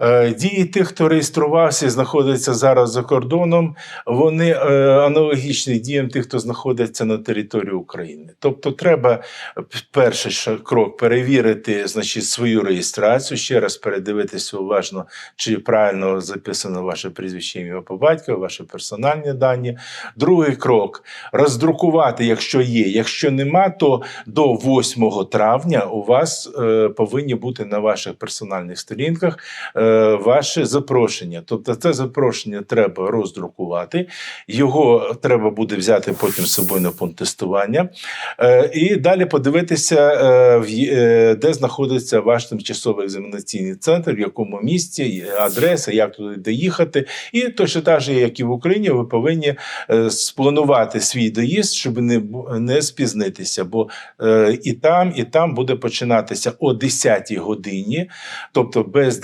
Е, Дії тих, хто реєструвався і знаходиться зараз за кордоном, вони е, аналогічні діям тих, хто знаходиться на території України. Тобто, треба перший крок перевірити значить, свою реєстрацію, ще раз передивитися уважно, чи правильно записано ваше прізвище ім'я по батькові, ваші персональні дані. Другий крок роздрукувати, якщо є. Якщо нема, то до 8 травня у вас е, повинні бути на ваших персональних сторінках ваше запрошення. Тобто, це запрошення треба роздрукувати, його треба буде взяти потім з собою на пункт тестування. Е, і далі подивитися, е, е, де знаходиться ваш тимчасовий екзаменаційний центр, в якому місці, адреса, як туди доїхати. І точно так же, як і в Україні, ви повинні е, спланувати свій доїзд, щоб не, не спізнитися. Бо е, і там, і там буде починатися о 10 годині, тобто без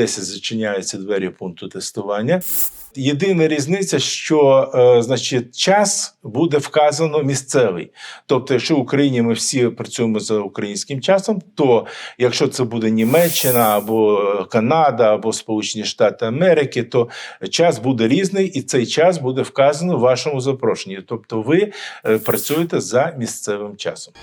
10.10 зачиняються двері пункту тестування. Єдина різниця, що е, значить, час буде вказано місцевий. Тобто, якщо в Україні ми всі працюємо за українським часом, то якщо це буде Німеччина або е, Канада, або Сполучені Штати Америки, то час буде різний, і цей час буде вказано в вашому запрошенні. Тобто, ви е, працюєте за місцевим часом.